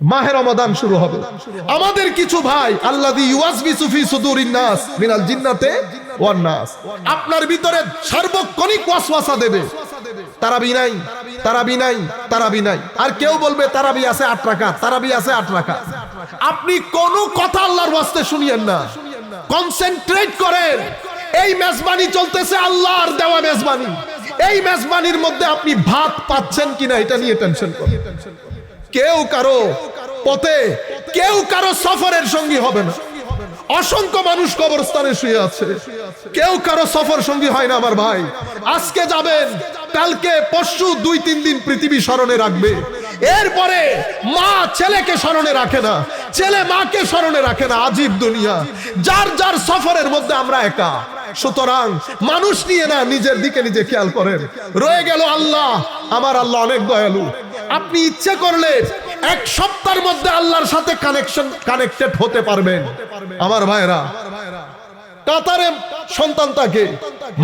মাহে রমাদান শুরু হবে। আমাদের কিছু ভাই সুফি নাস, মিনাল জিন্নাতে নাস। আপনার ভিতরে সার্বক্ষণিক ওয়াসওয়াসা দেবে। তারাবি নাই তারাবি নাই তারাবি নাই। আর কেউ বলবে, তারাবি আছে আট রাকাত, তারাবি আছে আট রাকাত। আপনি কোন কথা আল্লাহর ওয়াস্তে শুনিয়েন না। কনসেন্ট্রেট করেন, এই মেজবানি চলতেছে আল্লাহর দেওয়া মেজবানি। এই মেজবানির মধ্যে আপনি ভাত পাচ্ছেন কিনা, এটা নিয়ে টেনশন করেন। কেউ কারও পথে, কেউ কারও সফরের সঙ্গী হবে না। অসংখ্য মানুষ কবরস্থানে শুয়ে আছে। কেউ কারও সফর সঙ্গী হয় না আমার ভাই। আজকে যাবেন, কালকে, পরশু দুই, তিন দিন পৃথিবী স্মরণে রাখবে। এরপরে মা ছেলেকে স্মরণে রাখে না। ছেলে মাকে স্মরণে রাখে না। আজীব দুনিয়া। যার যার সফরের মধ্যে আমরা একা। সুতরাং মানুষ নিয়ে না নিজের দিকে নিজে খেয়াল করেন। রয়ে গেল আল্লাহ, আমার আল্লাহ অনেক দয়ালু। আপনি ইচ্ছে করলে এক সপ্তাহের মধ্যে আল্লাহর সাথে কানেকশন কানেক্টেড হতে পারবেন। আমার ভাইরা কাতারে সন্তান থাকে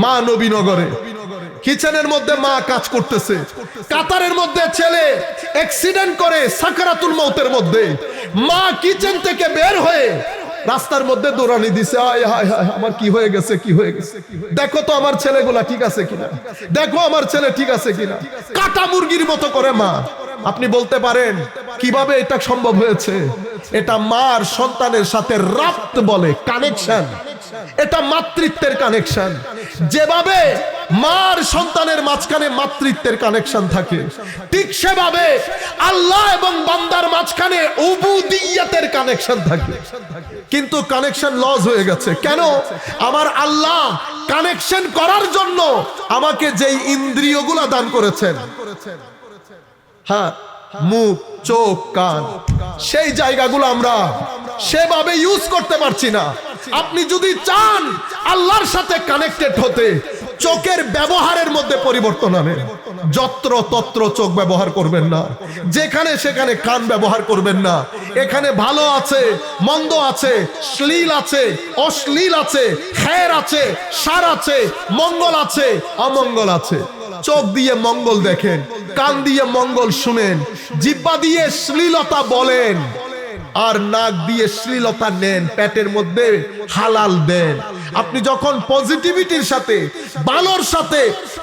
মা নবীনগরে কিচেনের মধ্যে মা কাজ করতেছে। কাতারের মধ্যে ছেলে অ্যাক্সিডেন্ট করে সাকারাতুল মৌতের মধ্যে। মা কিচেন থেকে বের হয়ে রাস্তার মধ্যে দৌড়ানি দিছে, আয় হায় হায় আমার কি হয়ে গেছে, কি হয়ে গেছে। দেখো তো আমার ছেলেগুলা ঠিক আছে কিনা? দেখো আমার ছেলে ঠিক আছে কিনা? কাটা মুরগির মতো করে মা। আপনি বলতে পারেন, কীভাবে এটা সম্ভব হয়েছে? এটা মার সন্তানের সাথে রাপ্ত বলে কানেকশন এটা মাতৃত্বের কানেকশন যেভাবে মার সন্তানের মাঝখানে মাতৃত্বের কানেকশন থাকে, ঠিক সেভাবে আল্লাহ এবং বান্দার মাঝখানে উবুদিয়াতের কানেকশন থাকে। কিন্তু কানেকশন লস হয়ে গেছে। কেন? আমার আল্লাহ কানেকশন করার জন্য আমাকে যেই ইন্দ্রিয়গুলা দান করেছেন হ্যাঁ মুখ, চোখ, কান, সেই জায়গাগুলো আমরা সেভাবে ইউজ করতে পারছি না। আপনি যদি চান আল্লাহর সাথে কানেক্টেড হতে, চোখের ব্যবহারের মধ্যে পরিবর্তন আনে যত্র তত্র চোখ ব্যবহার করবেন না। যেখানে সেখানে কান ব্যবহার করবেন না। এখানে ভালো আছে, মন্দ আছে, শ্লীল আছে, অশ্লীল আছে খের আছে, সার আছে, মঙ্গল আছে, অমঙ্গল আছে। চোখ দিয়ে মঙ্গল দেখেন, কান দিয়ে মঙ্গল শুনেন, জিব্বা দিয়ে শ্লীলতা বলেন, আর নাক দিয়ে শ্লীলতা নেন, পেটের মধ্যে হালাল দেন। আপনি যখন পজিটিভিটির সাথে, ভালোর সাথে,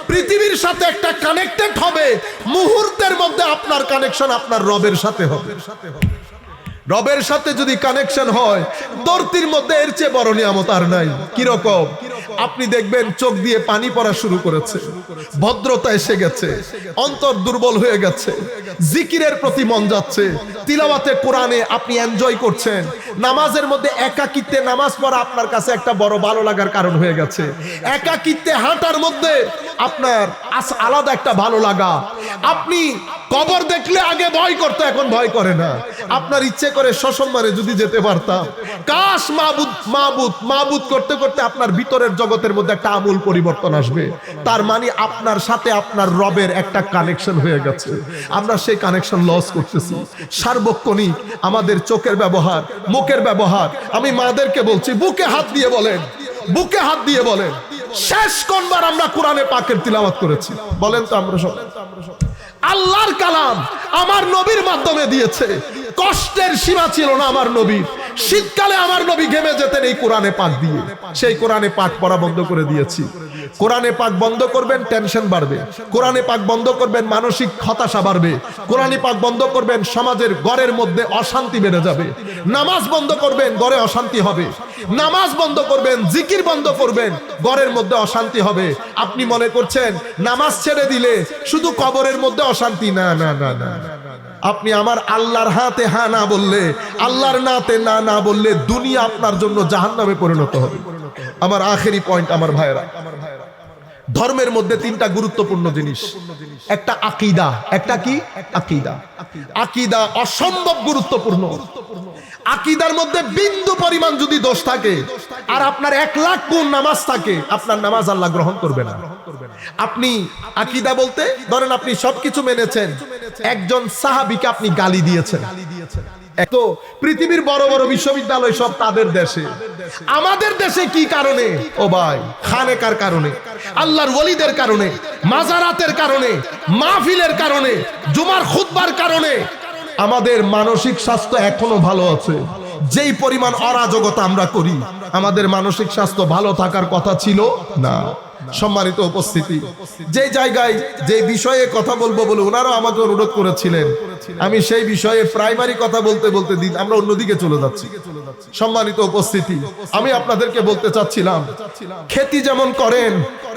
পৃথিবীর সাথে একটা কানেক্টেড হবে, মুহূর্তের মধ্যে আপনার কানেকশন আপনার রবের সাথে হবে। রবের সাথে যদি কানেকশন হয় দর্তির মধ্যে এর চেয়ে বড় নিয়ামত আর নাই। কীরকম? আপনি দেখবেন চোখ দিয়ে পানি পড়া শুরু করেছে। ভদ্রতা এসে গেছে। অন্তর দুর্বল হয়ে গেছে। জিকিরের প্রতি মন যাচ্ছে। তিলাওয়াতে কোরআনে আপনি এনজয় করছেন। নামাজের মধ্যে একাকিত্বে নামাজ পড়া আপনার কাছে একটা বড় ভালো লাগার কারণ হয়ে গেছে। একাকিত্বে হাঁটার মধ্যে আপনার আলাদা একটা ভালো লাগা। আপনি কবর দেখলে আগে ভয় করতো, এখন ভয় করে না। আপনার ইচ্ছে করে সসম্মানে যদি যেতে পারতাম। কাশ মাবুদ মাবুদ মাবুদ করতে করতে আপনার ভিতরের জগতের মধ্যে একটা আমূল পরিবর্তন আসবে। তার মানে আপনার সাথে আপনার রবের একটা কানেকশন হয়ে গেছে। আমরা সেই কানেকশন লস করতেছি। সার্বক্ষণিক আমাদের চোখের ব্যবহার, মুখের ব্যবহার। আমি মাদেরকে বলছি, বুকে হাত দিয়ে বলেন, বুকে হাত দিয়ে বলেন। শেষ কোনবার আমরা কোরআনে পাকের তিলাওয়াত করেছি। বলেন তো আমরা সব। আল্লাহর কালাম আমার নবীর মাধ্যমে দিয়েছে। কষ্টের সীমা ছিল না আমার নবীর। শীতকালে আমার নবী ঘেমে যেতেন এই কোরআনে পাক দিয়ে সেই কোরআনে পাক পড়া বন্ধ করে দিয়েছি কোরআনে পাক বন্ধ করবেন টেনশন বাড়বে কোরআনে পাক বন্ধ করবেন মানসিক হতাশা বাড়বে কোরআনে পাক বন্ধ করবেন সমাজের গড়ের মধ্যে অশান্তি বেড়ে যাবে নামাজ বন্ধ করবেন গড়ে অশান্তি হবে নামাজ বন্ধ করবেন জিকির বন্ধ করবেন গড়ের মধ্যে অশান্তি হবে আপনি মনে করছেন নামাজ ছেড়ে দিলে শুধু কবরের মধ্যে অশান্তি না না না না আপনি আমার আল্লাহর হাতে হা না বললে, আল্লাহর নাতে না না বললে দুনিয়া আপনার জন্য জাহান্নামে পরিণত হবে। আমার আখেরি পয়েন্ট আমার ভাইরা ধর্মের মধ্যে তিনটা গুরুত্বপূর্ণ জিনিস। একটা আকিদা। একটা কি? আকিদা। আকিদা অসম্ভব গুরুত্বপূর্ণ। আকিদার মধ্যে বিন্দু পরিমাণ যদি দোষ থাকে, আর আপনার এক লাখ গুণ নামাজ থাকে, আপনার নামাজ আল্লাহ গ্রহণ করবে না। আপনি আকিদা বলতে, ধরেন আপনি সবকিছু মেনেছেন। একজন সাহাবিকে আপনি গালি দিয়েছেন। পৃথিবীর বড় বড় বিশ্ববিদ্যালয় সব তাদের দেশে। আমাদের দেশে কি কারণে? ও ভাই, খানেকার কারণে, আল্লাহর ওলিদের কারণে, মাজারাতের কারণে, মাহফিলের কারণে, জুমার খুতবার কারণে। আমাদের মানসিক স্বাস্থ্য এখনও ভালো আছে। যেই পরিমাণ অরাজকতা আমরা করি, আমাদের মানসিক স্বাস্থ্য ভালো থাকার কথা ছিল না। সম্মানিত উপস্থিতি। যে জায়গায় যে বিষয়ে কথা বলব বলে ওনারাও আমাকে অনুরোধ করেছিলেন। আমি সেই বিষয়ে প্রাইমারি কথা বলতে বলতে দিন আমরা অন্যদিকে চলে যাচ্ছি। সম্মানিত উপস্থিতি, আমি আপনাদেরকে বলতে চাচ্ছিলাম, খেতি যেমন করেন,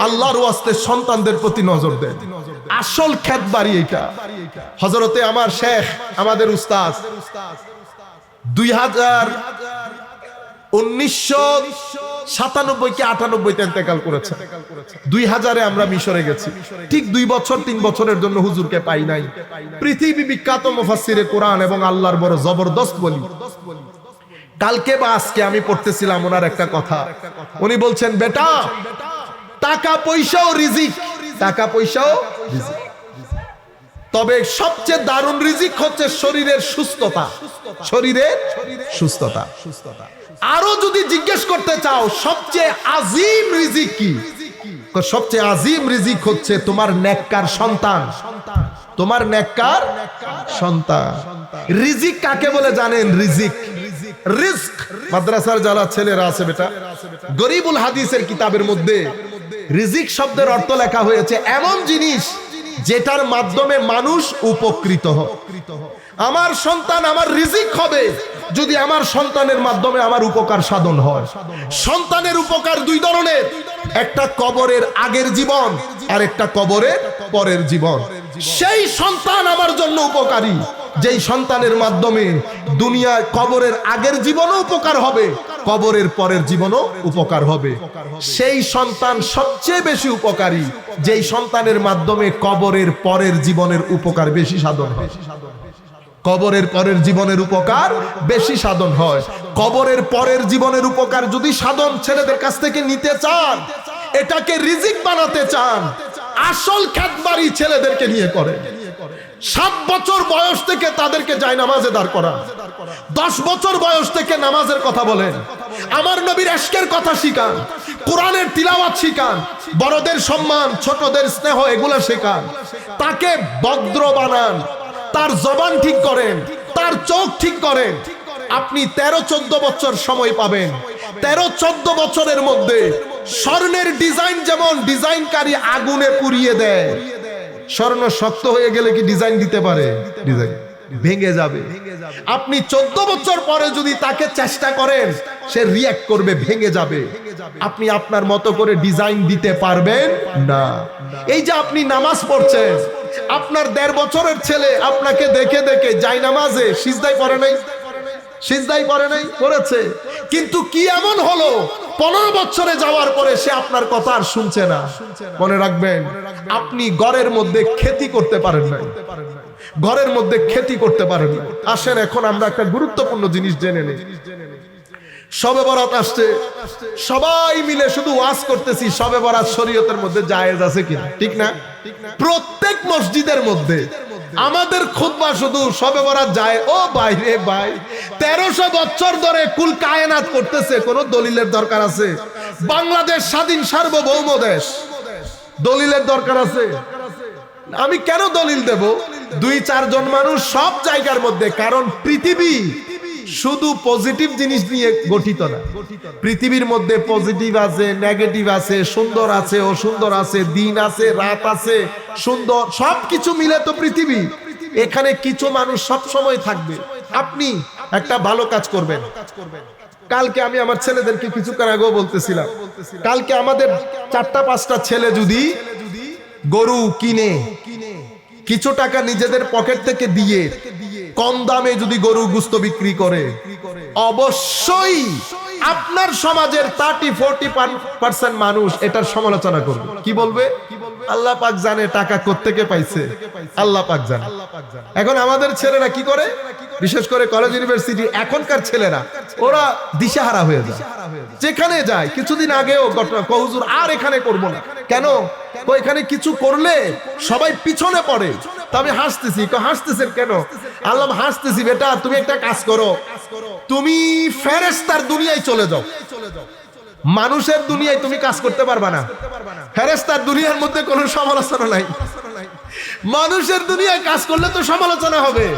আল্লাহর ওয়াস্তে সন্তানদের প্রতি নজর দেন। আসল খেত বাড়ি এটা হজরতে আমার শেখ, আমাদের উস্তাদ, দুই হাজার উনিশশো সাতানব্বই কি আটানব্বইতে ইন্তেকাল করেছে। দুই হাজারে আমরা মিশরে গেছি। ঠিক দুই বছর, তিন বছরের জন্য হুজুরকে পাই নাই। পৃথিবী বিখ্যাত মুফাসসিরে কোরআন এবং আল্লাহর বড় জবরদস্ত বলি। কালকে বা আজকে আমি পড়তেছিলাম ওনার একটা কথা। উনি বলছেন, বেটা, টাকা পয়সাও রিজিক। টাকা পয়সাও রিজিক। তবে সবচেয়ে দারুণ রিজিক হচ্ছে শরীরের সুস্থতা। শরীরের সুস্থতা সুস্থতা। আরও যদি জিজ্ঞেস করতে চাও, সবচেয়ে আজিম রিজিক কি? সবচেয়ে আজিম রিজিক হচ্ছে তোমার নেককার সন্তান। তোমার নেককার সন্তান। রিজিক কাকে বলে জানেন? রিজিক। রিস্ক। মাদ্রাসার যারা ছেলেরা আছে বেটা, গরিবুল হাদিসের কিতাবের মধ্যে রিজিক শব্দের অর্থ লেখা হয়েছে এমন জিনিস যেটার মাধ্যমে মানুষ উপকৃত হয়। আমার সন্তান আমার রিজিক হবে যদি আমার সন্তানের মাধ্যমে আমার উপকার সাধন হয়। সন্তানের উপকার দুই ধরনের। একটা কবরের আগের জীবন আর একটা কবরের পরের জীবন। সেই সন্তান আমার জন্য উপকারী। যেই সন্তানের মাধ্যমে দুনিয়ায় কবরের আগের জীবনও উপকার হবে, কবরের পরের জীবনও উপকার হবে। সেই সন্তান সবচেয়ে বেশি উপকারী। যেই সন্তানের মাধ্যমে কবরের পরের জীবনের উপকার বেশি সাধন হয়। কবরের পরের জীবনের উপকার বেশি সাধন হয়। কবরের পরের জীবনের উপকার যদি সাধন ছেলেদের কাছ থেকে নিতে চান, এটাকে রিজিক বানাতে চান, আসল খ্যাতবাড়ি ছেলেদেরকে নিয়ে করে সাত বছর বয়স থেকে তাদেরকে যায় নামাজে দাঁড় করা দশ বছর বয়স থেকে নামাজের কথা বলেন। আমার নবীর এশকের কথা শিখান। কোরআনের তিলাওয়াত শিখান। বড়দের সম্মান, ছোটদের স্নেহ, এগুলো শেখান। তাকে বদ্র বানান। তার জবান ঠিক করেন, তার চোখ ঠিক করেন। আপনি তেরো চোদ্দ বছর সময় পাবেন। তেরো চোদ্দ বছরের মধ্যে স্বর্ণের ডিজাইন যেমন ডিজাইনকারী আগুনে পুড়িয়ে দেয়, স্বর্ণ শক্ত হয়ে গেলে কি ডিজাইন দিতে পারে? ডিজাইন। ভেঙে যাবে। আপনি চোদ্দ বছর পরে যদি তাকে চেষ্টা করেন, সে রিয়াক্ট করবে, ভেঙে যাবে। আপনি আপনার মতো করে ডিজাইন দিতে পারবেন না। এই যে আপনি নামাজ পড়ছেন, আপনার দেড় বছরের ছেলে আপনাকে দেখে দেখে যাই নামাজে সিজদাই পড়ে নাই? সিজদাই পড়ে নাই? পড়েছে। কিন্তু কি এমন হলো? পনেরো বছরে যাওয়ার পরে সে আপনার কথা আর শুনছে না। মনে রাখবেন, আপনি ঘরের মধ্যে খেতি করতে পারেন নাই। ঘরের মধ্যে খেতি করতে পারেনি। আসেন, এখন আমরা একটা গুরুত্বপূর্ণ জিনিস জেনে নিই। সবে বরাত আসছে। সবাই মিলে শুধু ওয়াজ করতেছি সবে বরাত শরীয়তের মধ্যে জায়েজ আছে কিনা? ঠিক না? প্রত্যেক মসজিদের মধ্যে। আমাদের খুতবা শুধু সবে বরাত যায়। ও বাইরে ভাই, তেরোশো বছর ধরে কুল কায়নাত করতেছে, কোন দলিলের দরকার আছে? বাংলাদেশ স্বাধীন সার্বভৌম দেশ। দলিলের দরকার আছে? আমি কেন দলিল দেব? দুই চারজন মানুষ সব জায়গার মধ্যে, কারণ পৃথিবী শুধু পজিটিভ জিনিস নিয়ে গঠিত না। পৃথিবীর মধ্যে পজিটিভ আছে, নেগেটিভ আছে, সুন্দর আছে, অসুন্দর আছে, দিন আছে, রাত আছে, সুন্দর, সবকিছু মিলে তো পৃথিবী। এখানে কিছু মানুষ সব সময় থাকবে। আপনি একটা ভালো কাজ করবেন। কালকে আমি আমার ছেলেদেরকে কিছুক্ষণ আগেও বলতেছিলাম। কালকে আমাদের চারটা পাঁচটা ছেলে যদি গরু কিনে, কিছু টাকা নিজেদের পকেট থেকে দিয়ে, কম দামে যদি গরু গুস্ত বিক্রি করে, অবশ্যই আপনার সমাজের থার্টি ফোরটি পার্সেন্ট মানুষ এটার সমালোচনা করবে। কি বলবে? আল্লাহ পাক জানে টাকা কোত্থেকে পাইছে। আল্লাহ পাক জানে। এখন আমাদের ছেলেরা কি করে? বিশেষ করে কলেজ ইউনিভার্সিটি এখনকার ছেলেরা, ওরা দিশাহারা হয়ে যায়। যেখানে যায়, কিছুদিন আগেও ঘটনা কহুজুর আর এখানে করব না। কেন? এখানে কিছু করলে সবাই পিছনে পড়ে। তো আমি হাসতেছি। হাসতেছেন কেন? আল্লাহ হাসতেছি, বেটা, তুমি একটা কাজ করো। তুমি ফেরেস্তার দুনিয়ায় চলে যাও। মানুষের দুনিয়ায় তুমি কাজ করতে পারবা না। ফেরেস্তার দুনিয়ার মধ্যে কোনো সমালোচনা নাই। মানুষের দুনিয়ায় কাজ করলে তো সমালোচনা হবে।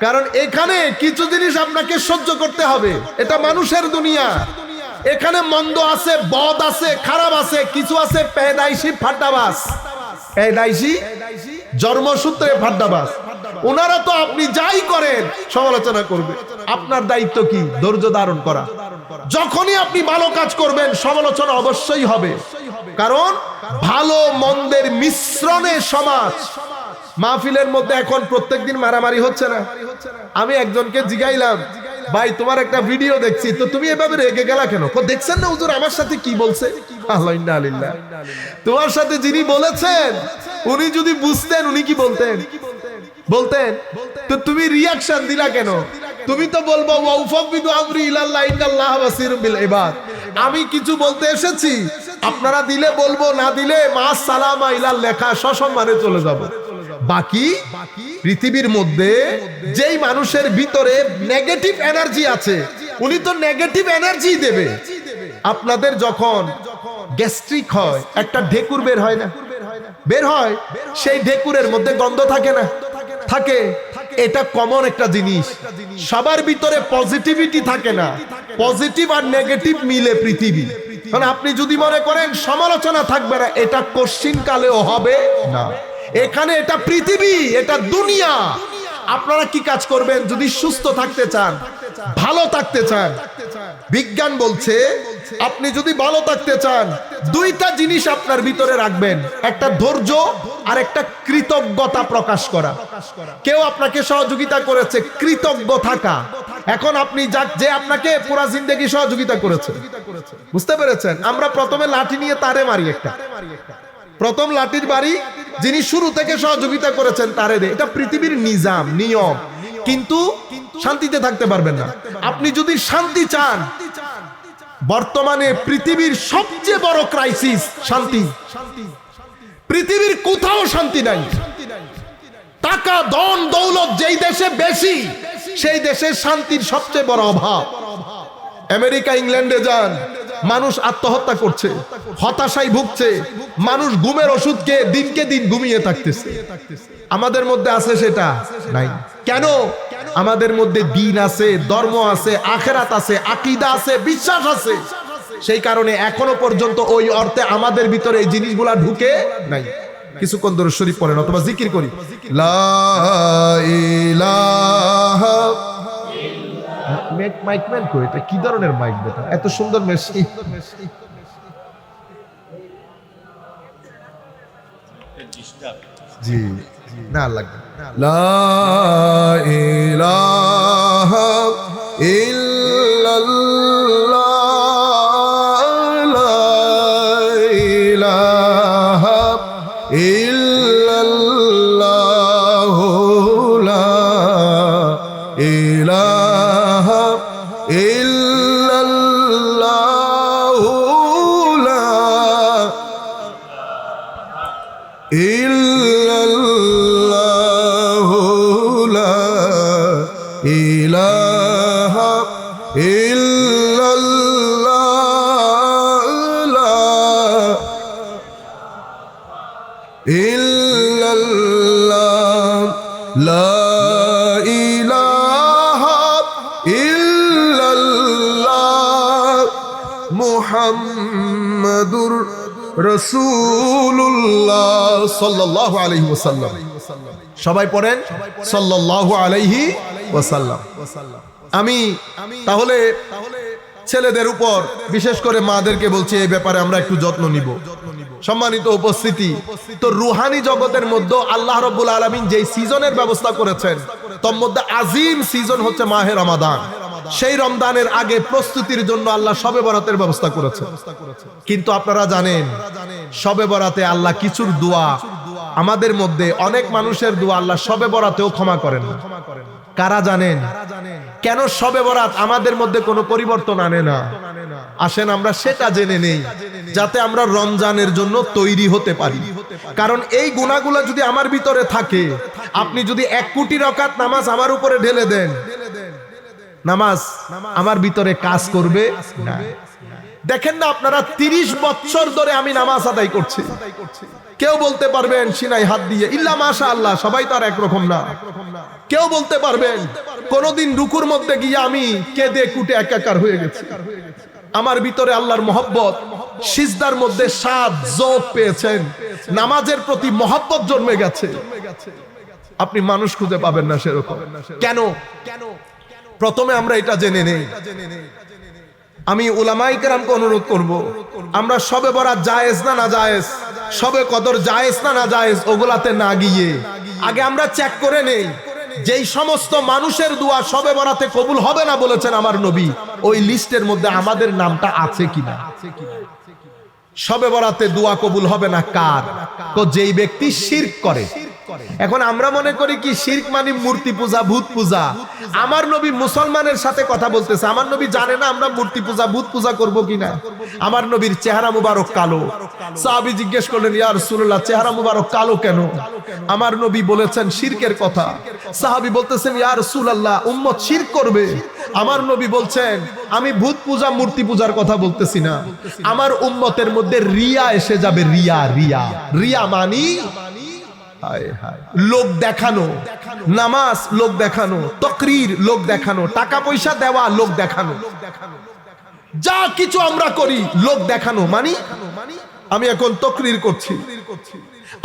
কারণ এখানে কিছু জিনিস আপনাকে সহ্য করতে হবে। এটা মানুষের দুনিয়া। এখানে মন্দ আছে, বদ আছে, খারাপ আছে, কিছু আছে পেদাইশি ফাড্ডাবাস। পেদাইশি জন্মসূত্রে ফাড্ডাবাস। ওনারা তো আপনি যাই করেন, সমালোচনা করবে। আপনার দায়িত্ব কি? ধৈর্য ধারণ করা। যখনই আপনি ভালো কাজ করবেন, সমালোচনা অবশ্যই হবে। কারণ ভালো মন্দের মিশ্রণে সমাজ মাহফিলের মধ্যে এখন প্রত্যেকদিন মারামারি হচ্ছে না। আমি একজনকে জিগাইলাম, ভাই, তোমার একটা ভিডিও দেখছি, তো তুমি এভাবে রেগে গেলা কেন? দেখছেন না হুজুর, আমার সাথে কি বলছে? আল্লাহ। তোমার সাথে যিনি বলেছেন, উনি যদি বুঝতেন, উনি কি বলতেন? বলতেন, তো তুমি রিয়াকশন দিলা কেন? তুমি তো বলব আমি কিছু বলতে এসেছি, আপনারা দিলে বলব, না দিলে মা সালামা ইলাল লেখা সসম্মানে চলে যাব। বাকি পৃথিবীর মধ্যে যেই মানুষের ভিতরে নেগেটিভ এনার্জি আছে, উনি তো নেগেটিভ এনার্জি দেবে। আপনাদের যখন গ্যাস্ট্রিক হয়, একটা ঢেকুর বের হয় না? বের হয়, সেই ঢেকুরের মধ্যে গন্ধ থাকে না? থাকে। এটা কমন একটা জিনিস। সবার ভিতরে পজিটিভিটি থাকে না। পজিটিভ আর নেগেটিভ মিলে পৃথিবী। কারণ আপনি যদি মনে করেন, সমালোচনা থাকবে না, এটা কোশ্চিন কালেও হবে না। এখানে এটা পৃথিবী, এটা দুনিয়া। আপনারা কি কাজ করবেন যদি সুস্থ থাকতে চান? ভালো থাকতে চান? বিজ্ঞান বলছে, আপনি যদি ভালো থাকতে চান, দুইটা জিনিস আপনার ভিতরে রাখবেন। একটা ধৈর্য আর একটা কৃতজ্ঞতা প্রকাশ করা। কেউ আপনাকে সহযোগিতা করেছে, কৃতজ্ঞ থাকা। এখন আপনি যাক, যে আপনাকে পুরা জিন্দেগি সহযোগিতা করেছে। বুঝতে পেরেছেন? আমরা প্রথমে লাঠি নিয়ে তারে মারি একটা। প্রথম লাঠির বাড়ি যিনি শুরু থেকে সহযোগিতা করেছেন, তারে দে। এটা পৃথিবীর নিজাম, নিয়ম। কিন্তু শান্তিতে থাকতে পারবেন না। আপনি যদি শান্তি চান, বর্তমানে পৃথিবীর সবচেয়ে বড় ক্রাইসিস শান্তি। পৃথিবীর কোথাও শান্তি নাই। টাকা, ধন, দৌলত যেই দেশে বেশি, সেই দেশে শান্তির সবচেয়ে বড় অভাব। আমেরিকা, ইংল্যান্ডে যান। মানুষ আত্মহত্যা করছে, হতাশায় ভুগছে, মানুষ ঘুমের ওষুধকে দিনকে দিন ঘুমিয়ে থাকতেছে। আমাদের মধ্যে আছে সেটা নাই। কেন? আমাদের মধ্যে দিন আছে, ধর্ম আছে, আখেরাত আছে, আকিদা আছে, বিশ্বাস আছে। সেই কারণে এখনও পর্যন্ত ওই অর্থে আমাদের ভিতরে এই জিনিসগুলা ঢুকে নাই। কিছুক্ষণ ধরে শরীফ পড়েন, অথবা জিকির করি। লা মাইক ম্যান কই? এটা কি ধরনের মাইক বেটা এত সুন্দর মেশিন জি না, লাগবে লা ইলাহা ইল্লাল্লাহ। সবাই পড়েন? সাল্লাল্লাহু আলাইহি ওয়াসাল্লাম। আমি তাহলে ছেলেদের উপর, বিশেষ করে মাদেরকে বলছি, এই ব্যাপারে আমরা একটু যত্ন নিব। সম্মানিত উপস্থিতি, তো রুহানি জগতের মধ্যে আল্লাহ রব্বুল আলমিন যেই সিজনের ব্যবস্থা করেছেন, তোর মধ্যে আজিম সিজন হচ্ছে মাহে রমাদান। সেই রমদানের আগে প্রস্তুতির জন্য আল্লাহ সবে বরাতের ব্যবস্থা করেছে। কিন্তু আপনারা জানেন, সবে বরাতে আল্লাহ কিছুর দোয়া, আমাদের মধ্যে অনেক মানুষের দোয়া আল্লাহ সবে বরাতেও ক্ষমা করেন কারা জানেন, কেন সবে বরাত আমাদের মধ্যে কোনো পরিবর্তন আনে না? আসেন আমরা সেটা জেনে নেই। যাতে আমরা রমজানের জন্য তৈরি হতে পারি। কারণ এই গুণাগুলো যদি আমার ভিতরে থাকে আপনি যদি এক কোটি রকাত নামাজ আমার উপরে ঢেলে দেন নামাজ আমার ভিতরে কাজ করবে না। দেখেন না আপনারা তিরিশ বছর ধরে আমি নামাজ আদায় করছি। কেউ বলতে পারবেন সিনাই হাত দিয়ে ইল্লা মাশা আল্লাহ সবাই তো আর একরকম না। কেউ বলতে পারবেন কোনদিন রুকুর মধ্যে গিয়ে আমি কেঁদে কুটে একাকার হয়ে গেছি। আমার ভিতরে আল্লাহর মহব্বত, সিজদার মধ্যে সাত যোগ পেয়েছেন। নামাজের প্রতি মহব্বত জন্মে গেছে। আপনি মানুষ খুঁজে পাবেন না সেরকম। কেন? প্রথমে আমরা এটা জেনে নেই। আমি উলামাই কেরামকে অনুরোধ করব, আমরা সবে বরাত জায়েজ না না জায়েজ, সবে কদর জায়েজ না না জায়েজ, ওগুলাতে না গিয়ে। আগে আমরা চেক করে নেই। যেই সমস্ত মানুষের দোয়া সবে বরাতে কবুল হবে না বলেছেন আমার নবী, ওই লিস্টের মধ্যে আমাদের নামটা আছে কিনা? সবে বরাতে দোয়া কবুল হবে না কার? তো যেই ব্যক্তি শির করে এখন আমরা মনে করি কি শিরক মানে মূর্তি পূজা ভূত পূজা। আমার নবী মুসলমানের সাথে কথা বলতেছে। আমার নবী জানে না আমরা মূর্তি পূজা ভূত পূজা করব কিনা আমার নবীর চেহারা মুবারক কালো। সাহাবী জিজ্ঞেস করলেন ইয়া রাসূলুল্লাহ চেহারা মুবারক কালো কেন? আমার নবী বলেছেন শিরকের কথা। সাহাবী বলতেছেন ইয়া রাসূলুল্লাহ উম্মত শিরক করবে। আমার নবী বলছেন আমি ভূত পূজা মূর্তি পূজার কথা বলতেছি না। আমার উম্মতের মধ্যে রিয়া এসে যাবে রিয়া রিয়া। রিয়া মানি। লোক দেখানো, নামাজ লোক দেখানো, তকরির লোক দেখানো টাকা পয়সা দেওয়া লোক দেখানো। যা কিছু আমরা করি লোক দেখানো মানি, আমি এখন তকরির করছি।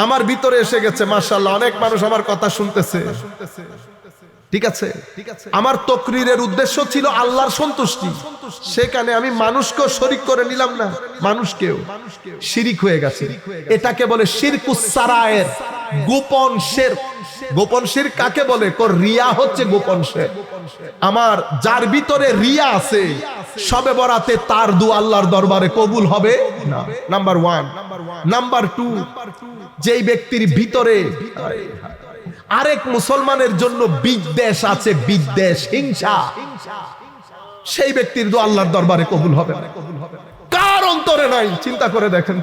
আমার ভিতরে এসে গেছে মার্শাল্লাহ অনেক মানুষ আমার কথা শুনতেছে। ঠিক আছে? আমার তকরিরের উদ্দেশ্য ছিল আল্লাহর সন্তুষ্টি। সেখানে আমি মানুষকেও শরিক করে নিলাম না, মানুষকেও। শিরিক হয়ে গেছে। এটাকে বলে শিরকুসারায়ের গোপন শের গোপন শির কাকে বলে? কর, রিয়া হচ্ছে গোপন শের আমার যার ভিতরে রিয়া আছে, সবে বরাতে তার দু আল্লাহর দরবারে কবুল হবে না। নাম্বার ওয়ান নাম্বার টু যেই ব্যক্তির ভিতরে আরেক মুসলমানের জন্য বিদ্বেষ আছে, বিদ্বেষ, হিংসা। সেই ব্যক্তির দু আল্লাহর দরবারে কবুল হবে। কার অন্তরে নাই? চিন্তা করে দেখেন।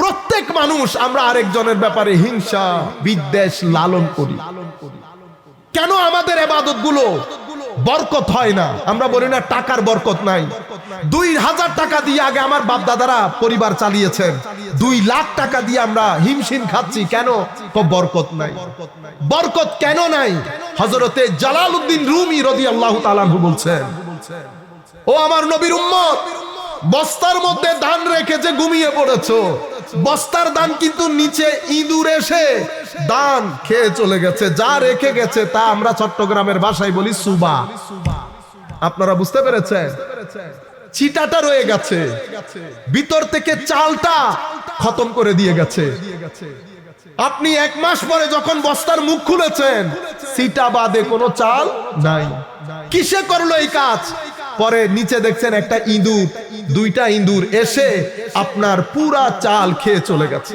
প্রত্যেক মানুষ আমরা আরেকজনের ব্যাপারে হিংসা, বিদ্বেষ লালন করি। কেন আমাদের এবাদতগুলো বরকত হয় না। আমরা বলি না টাকার বরকত নাই। দুই হাজার টাকা দিয়ে আগে আমার বাপ দাদারা পরিবার চালিয়েছেন। দুই লাখ টাকা দিয়ে আমরা হিমশিম খাচ্ছি। কেন? তো বরকত নাই। বরকত কেন নাই? হজরতে জালাল উদ্দিন রুমি রদি আল্লাহ তালাহু বলছেন, ও আমার নবীর উম্মত, বস্তার মধ্যে ধান রেখে যে ঘুমিয়ে পড়েছো বস্তার দান কিন্তু নিচে ইঁদুর এসে দান খেয়ে চলে গেছে, যা রেখে গেছে তা আমরা চট্টগ্রামের ভাষায় বলি সুবা। আপনারা বুঝতে পেরেছেন? চিটাটা রয়ে গেছে, ভিতর থেকে চালটা খতম করে দিয়ে গেছে। আপনি এক মাস পরে যখন বস্তার মুখ খুলেছেন, সিটা বাদে কোনো চাল নাই। কিসে করল এই কাজ? পরে নিচে দেখছেন একটা ইঁদুর, দুইটা ইঁদুর এসে আপনার পুরা চাল খেয়ে চলে গেছে।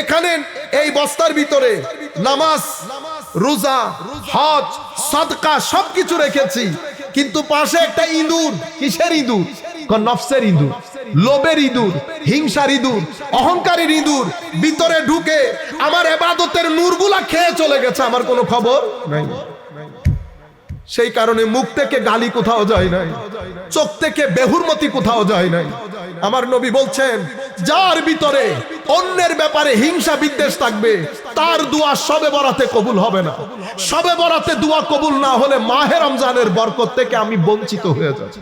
এখানে এই বস্তার ভিতরে নামাজ, রোজা, হজ, সদকা সবকিছু রেখেছি। কিন্তু পাশে একটা ইঁদুর, কিসের ইঁদুর? নফসের ইঁদুর, লোভের ইঁদুর, হিংসার ইঁদুর, অহংকারীর ইঁদুর ভিতরে ঢুকে আমার এবাদতের নূরগুলা খেয়ে চলে গেছে। আমার কোনো খবর? নাই। সেই কারণে মুখ থেকে গালি কোথাও যায় নাই, চোখ থেকে বেহুরমতি কোথাও যায় নাই। আমার নবী বলছেন, যার ভিতরে অন্যের ব্যাপারে হিংসা বিদ্বেষ থাকবে, তার দোয়া সবে বরাতে কবুল হবে না। সবে বরাতে দোয়া কবুল না হলে মাহে রমজানের বরকত থেকে আমি বঞ্চিত হয়ে যাচ্ছি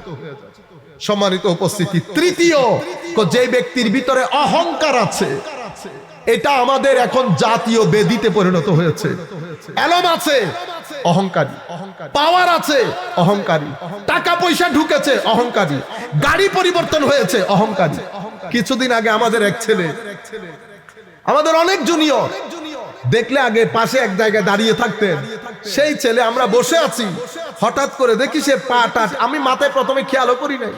সম্মানিত উপস্থিতি, তৃতীয়, যে ব্যক্তির ভিতরে অহংকার আছে এটা আমাদের এখন জাতীয় বেদিতে পরিণত হয়েছে। অ্যালম আছে, অহংকারী। পাওয়ার আছে, অহংকারী। টাকা পয়সা ঢুকেছে, অহংকারী। গাড়ি পরিবর্তন হয়েছে, অহংকারী। কিছুদিন আগে আমাদের এক ছেলে, আমাদের অনেক জুনিয়র দেখলে আগে পাশে এক জায়গায় দাঁড়িয়ে থাকতেন। সেই ছেলে আমরা বসে আছি। হঠাৎ করে দেখি সে পা টাট আমি মাথায় প্রথমে খেয়ালও করি নাই।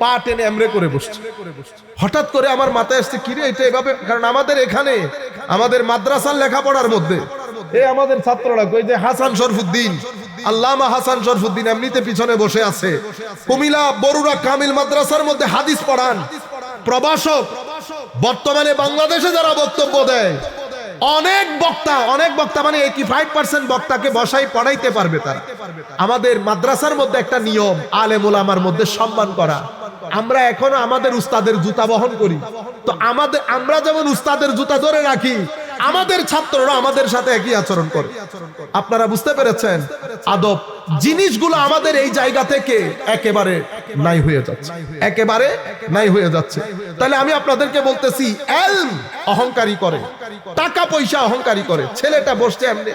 পা টেনে এমরে করে বসছে। হঠাৎ করে আমার মাথায় আসছে কিরে এটা এভাবে? কারণ আমাদের এখানে, আমাদের মাদ্রাসার লেখাপড়ার মধ্যে এই আমাদের ছাত্ররা কই যে হাসান শরফুদ্দিন, আল্লামা হাসান শরফুদ্দিন এমনিতে পিছনে বসে আছে। কুমিলা বরুড়া কামিল মাদ্রাসার মধ্যে হাদিস পড়ান। প্রবাসক বর্তমানে বাংলাদেশে যারা বক্তব্য দেয় অনেক বক্তা অনেক বক্তা মানে এইটি ফাইভ পার্সেন্ট বক্তাকে বসাই পড়াইতে পারবে তারা। আমাদের মাদ্রাসার মধ্যে একটা নিয়ম, আলেমুল আমার মধ্যে সম্মান করা। আমরা এখনও আমাদের উস্তাদের জুতা বহন করি। তো আমাদের, আমরা যেমন উস্তাদের জুতা ধরে রাখি আমাদের ছাত্ররা আমাদের সাথে একই আচরণ করে। আপনারা বুঝতে পেরেছেন? আদব জিনিসগুলো আমাদের এই জায়গা থেকে একেবারে নাই হয়ে যাচ্ছে। একেবারে নাই হয়ে যাচ্ছে। তাহলে আমি আপনাদেরকে বলতেছি, এলম অহংকারী করে, টাকা পয়সা অহংকারী করে, ছেলেটা বসছে এমনি।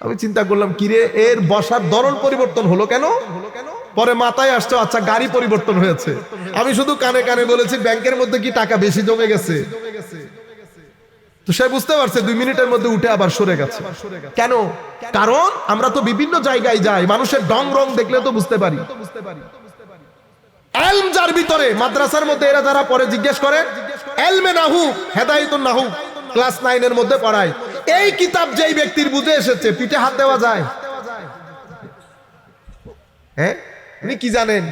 আমি চিন্তা করলাম, কিরে, এর বসার ধরন পরিবর্তন হলো কেন? পরে মাথায় আসছে আচ্ছা গাড়ি পরিবর্তন হয়েছে। আমি শুধু কানে কানে বলেছি, ব্যাংকের মধ্যে কি টাকা বেশি জমে গেছে? তো সে বুঝতে পারছে দুই মিনিটের মধ্যে উঠে আবার সরে গেছে। কেন? কারণ আমরা তো বিভিন্ন জায়গায় যাই, মানুষের ডং রং দেখলে তো বুঝতে পারি। এলম যার ভিতরে, মাদ্রাসার মধ্যে এরা যারা পরে জিজ্ঞেস করে, এলমে নাহু, হেদায়তুন নাহু ক্লাস নাইনের মধ্যে পড়ায়। এই কিতাব যেই ব্যক্তির বুঝে এসেছে, পিঠে হাত দেওয়া যায়। হ্যাঁ? আপনি কি জানেন?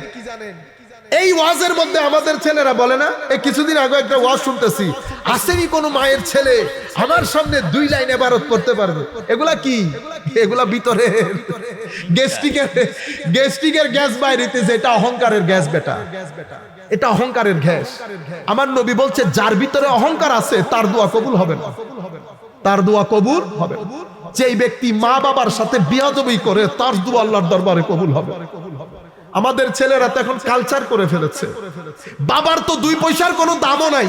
এই ওয়াজের মধ্যে আমাদের ছেলেরা বলে না? এই কিছুদিন আগে একটা ওয়াজ শুনতেছি। আসেনি কোনো মায়ের ছেলে, আমার সামনে দুই লাইন এবারত করতে পারবে। এগুলা কি? এগুলা ভিতরে গেস্টিকের গেস্টিকের গ্যাস বাইরেতেছে এটা অহংকারের গ্যাস বেটা। এটা অহংকারের গ্যাস। আমার নবী বলছে, যার ভিতরে অহংকার আছে, তার দোয়া কবুল হবে না। তার দোয়া কবুল হবে। যেই ব্যক্তি মা বাবার সাথে বিয়াদবি করে, তার দোয়া আল্লাহর দরবারে কবুল হবে আমাদের ছেলেরা তো এখন কালচার করে ফেলেছে। বাবার তো দুই পয়সার কোনো দামও নাই।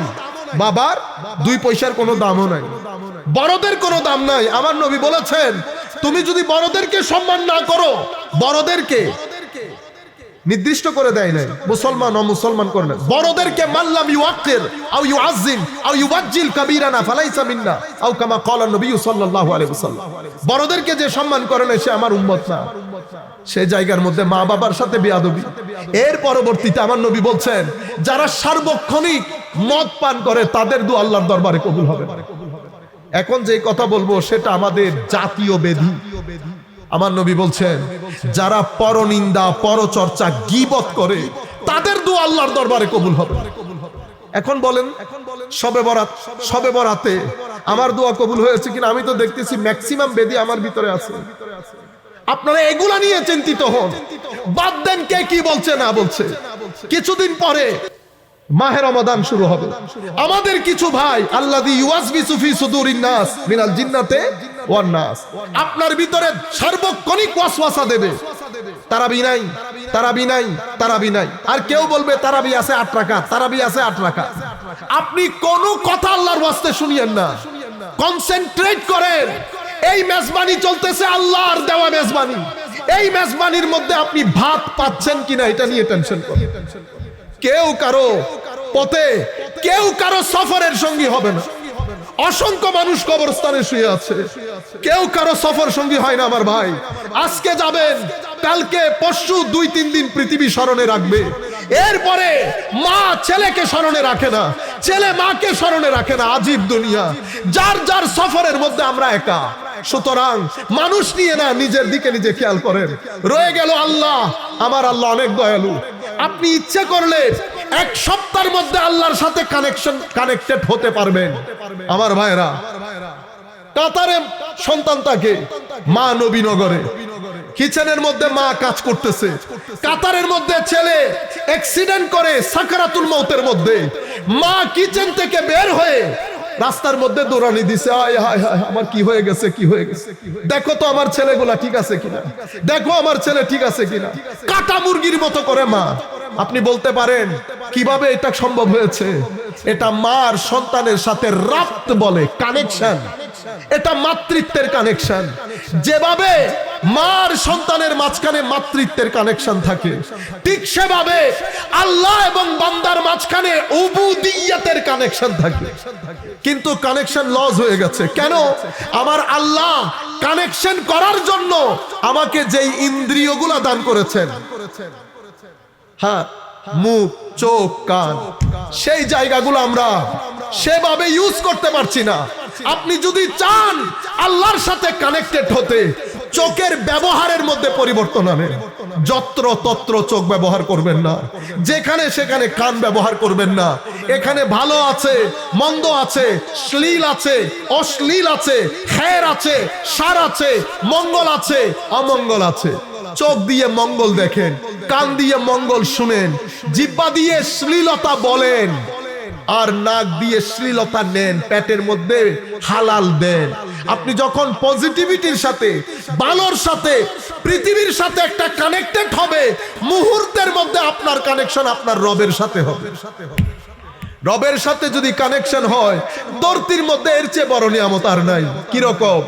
বাবার দুই পয়সার কোনো দামও নাই। বড়দের কোনো দাম নাই। আমার নবী বলেছেন, তুমি যদি বড়দেরকে সম্মান না করো, বড়দেরকে নির্দিষ্ট করে দেয় নাই। মুসলমান, অমুসলমান করে না বড়দেরকে মাল্লাম ইউআক্কির, আও ইউআজ্জিম, আও ইউবাজ্জিল কাবীরানা, ফালাইসা মিন্না, আও কামা ক্বালা নবী সাল্লাল্লাহু আলাইহি ওয়াসাল্লাম। বড়দেরকে যে সম্মান করে না সে আমার উম্মত না। সে জায়গার মধ্যে মা বাবার সাথে বিয়াদবি। এর পরবর্তীতে আমার নবী বলছেন, যারা সার্বক্ষণিক মদ পান করে, তাদের দু আল্লাহর দরবারে কবুল হবে এখন যে কথা বলব, সেটা আমাদের জাতীয় বেধি আমার নবী বলছেন, যারা পরনিন্দা, পরচর্চা গিবত করে, তাদের দু আল্লাহর দরবারে কবুল হবে। এখন বলেন সবে বরাত সবে বরাতে আমার দোয়া কবুল হয়েছে কিনা? আমি তো দেখতেছি ম্যাক্সিমাম বেদি আমার ভিতরে আছে। আপনারা এগুলা নিয়ে চিন্তিত হন। বাদ দেন কে কি বলছে, না বলছে। কিছুদিন পরে কিছু ভাই আপনার ভিতরে সার্বক্ষণিক দেবে। তারাবি নাই তারাবি নাই তারাবি নাই। আর কেউ বলবে, তারাবি আছে আট তারাবি আছে আট আপনি কোনো কথা আল্লাহর ওয়াস্তে শুনিয়েন না। কনসেন্ট্রেট করেন, এই মেজবানি চলতেছে আল্লাহর দেওয়া মেজবানি। এই মেজবানির মধ্যে আপনি ভাত পাচ্ছেন কিনা, এটা নিয়ে টেনশন করেন কেউ কারও পথে, কেউ কারও সফরের সঙ্গী হবে না। অসংখ্য মানুষ কবরস্থানে শুয়ে আছে। কেউ কারও সফর সঙ্গী হয় না আমার ভাই। আজকে যাবেন, কালকে, পরশু দুই, তিন দিন পৃথিবী স্মরণে রাখবে। এরপরে মা ছেলেকে স্মরণে রাখে না। ছেলে মাকে স্মরণে রাখে না। আজীব দুনিয়া। যার যার সফরের মধ্যে আমরা একা। সুতরাং মানুষ নিয়ে না, নিজের দিকে নিজে খেয়াল করেন। রয়ে গেল আল্লাহ, আমার আল্লাহ অনেক দয়ালু। আপনি ইচ্ছে করলে এক সপ্তাহের মধ্যে আল্লাহর সাথে কানেকশন কানেক্টেড হতে পারবেন। আমার ভাইরা কাতারে সন্তান থাকে মা নবীনগরে, কিচেনের মধ্যে মা কাজ করতেছে। কাতারের মধ্যে ছেলে অ্যাক্সিডেন্ট করে সাকারাতুল মৌতের মধ্যে। মা কিচেন থেকে বের হয়ে রাস্তার মধ্যে দৌড়ানি দিছে, আয় হায় হায় আমার কি হয়ে গেছে, কি হয়ে গেছে দেখো তো আমার ছেলেগুলা ঠিক আছে কিনা? দেখো আমার ছেলে ঠিক আছে কিনা? কাটা মুরগির মতো করে মা। আপনি বলতে পারেন, কীভাবে এটা সম্ভব হয়েছে? এটা মার সন্তানের সাথে রাত বলে কানেকশন এটা মাতৃত্বের কানেকশন যেভাবে মার সন্তানের মাঝখানে মাতৃত্বের কানেকশন থাকে, ঠিক সেভাবে আল্লাহ এবং বান্দার মাঝখানে উবুদিয়াতের কানেকশন থাকে। কিন্তু কানেকশন লস হয়ে গেছে। কেন? আমার আল্লাহ কানেকশন করার জন্য আমাকে যেই ইন্দ্রিয়গুলা দান করেছেন। হ্যাঁ মুখ চোখ, কান, সেই জায়গাগুলো আমরা সেভাবে ইউজ করতে পারছি না। আপনি যদি চান আল্লাহর সাথে কানেক্টেড হতে, চোখের ব্যবহারের মধ্যে পরিবর্তন আনে যত্র তত্র চোখ ব্যবহার করবেন না। যেখানে সেখানে কান ব্যবহার করবেন না। এখানে ভালো আছে, মন্দ আছে, শ্লীল আছে, অশ্লীল আছে খের আছে, সার আছে, মঙ্গল আছে, অমঙ্গল আছে। চোখ দিয়ে মঙ্গল দেখেন, কান দিয়ে মঙ্গল শুনেন, জিব্বা দিয়ে শ্লীলতা বলেন, আর নাক দিয়ে শ্লীলতা নেন, পেটের মধ্যে হালাল দেন। আপনি যখন পজিটিভিটির সাথে ভালোর সাথে, পৃথিবীর সাথে একটা কানেক্টেড হবে, মুহূর্তের মধ্যে আপনার কানেকশন আপনার রবের সাথে হবে। রবের সাথে যদি কানেকশন হয় দর্তির মধ্যে এর চেয়ে বড় নিয়ামত আর নাই। কীরকম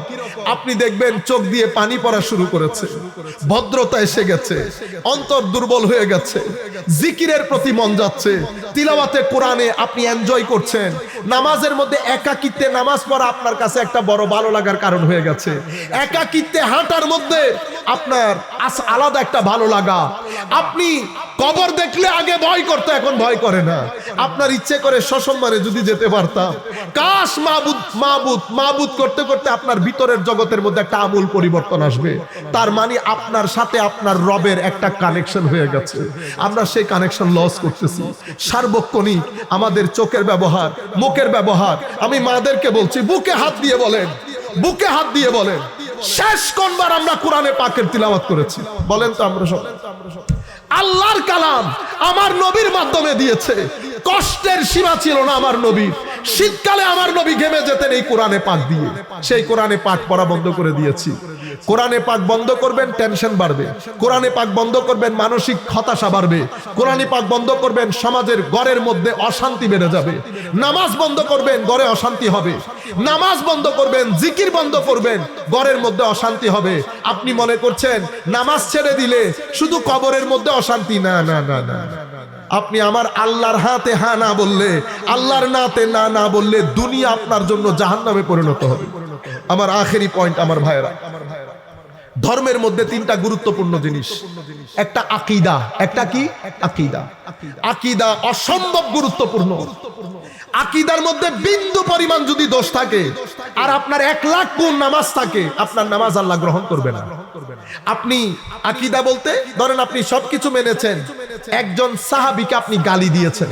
আপনি দেখবেন চোখ দিয়ে পানি পড়া শুরু করেছে। ভদ্রতা এসে গেছে। অন্তর দুর্বল হয়ে গেছে। জিকিরের প্রতি মন যাচ্ছে। তিলাওয়াতে কোরআনে আপনি এনজয় করছেন। নামাজের মধ্যে একাকিত্বে নামাজ পড়া আপনার কাছে একটা বড় ভালো লাগার কারণ হয়ে গেছে। একাকিত্বে হাঁটার মধ্যে আপনার আলাদা একটা ভালো লাগা। আপনি কবর দেখলে আগে ভয় করতো, এখন ভয় করে না। আপনার ইচ্ছে করে সসম্মানে যদি যেতে পারতাম। কাশ মাবুদ মাবুদ মাবুদ করতে করতে আপনার ভিতরের জগতের মধ্যে একটা আমূল পরিবর্তন আসবে। তার মানে আপনার সাথে আপনার রবের একটা কানেকশন হয়ে গেছে। আমরা সেই কানেকশন লস করতেছি। সার্বক্ষণিক আমাদের চোখের ব্যবহার, মুখের ব্যবহার। আমি মাদেরকে বলছি, বুকে হাত দিয়ে বলেন, বুকে হাত দিয়ে বলেন। শেষ কোনবার আমরা কোরআনে পাকের তিলাওয়াত করেছি। বলেন তো আমরা সব আল্লাহর কালাম আমার নবীর মাধ্যমে দিয়েছে। কষ্টের সীমা ছিল না আমার নবী শীতকালে আমার নবী ঘেমে যেতেন এই কোরআনে পাক দিয়ে। সেই কোরআনে পাক পড়া বন্ধ করে দিয়েছি। কোরআনে পাক বন্ধ করবেন টেনশন বাড়বে। কোরআনে পাক বন্ধ করবেন, মানসিক হতাশা বাড়বে। কোরআনে পাক বন্ধ করবেন, সমাজের গড়ের মধ্যে অশান্তি বেড়ে যাবে। নামাজ বন্ধ করবেন, গড়ে অশান্তি হবে। নামাজ বন্ধ করবেন, জিকির বন্ধ করবেন, গড়ের মধ্যে অশান্তি হবে। আপনি মনে করছেন, নামাজ ছেড়ে দিলে শুধু কবরের মধ্যে অশান্তি? না না না না। আপনি আমার আল্লাহর হাতে হা না বললে, আল্লাহর নাতে না না বললে দুনিয়া আপনার জন্য জাহান্নামে পরিণত হবে। আমার আখেরি পয়েন্ট আমার ভাইয়েরা, ধর্মের মধ্যে তিনটা গুরুত্বপূর্ণ জিনিস। একটা আকিদা, একটা কি? আকিদা। আকিদা অসম্ভব গুরুত্বপূর্ণ। আকিদার মধ্যে বিন্দু পরিমাণ যদি দোষ থাকে, আর আপনার এক লাখ গুণ নামাজ থাকে, আপনার নামাজ আল্লাহ গ্রহণ করবে না। আপনি আকিদা বলতে ধরেন আপনি সবকিছু মেনেছেন। একজন সাহাবিকে আপনি গালি দিয়েছেন।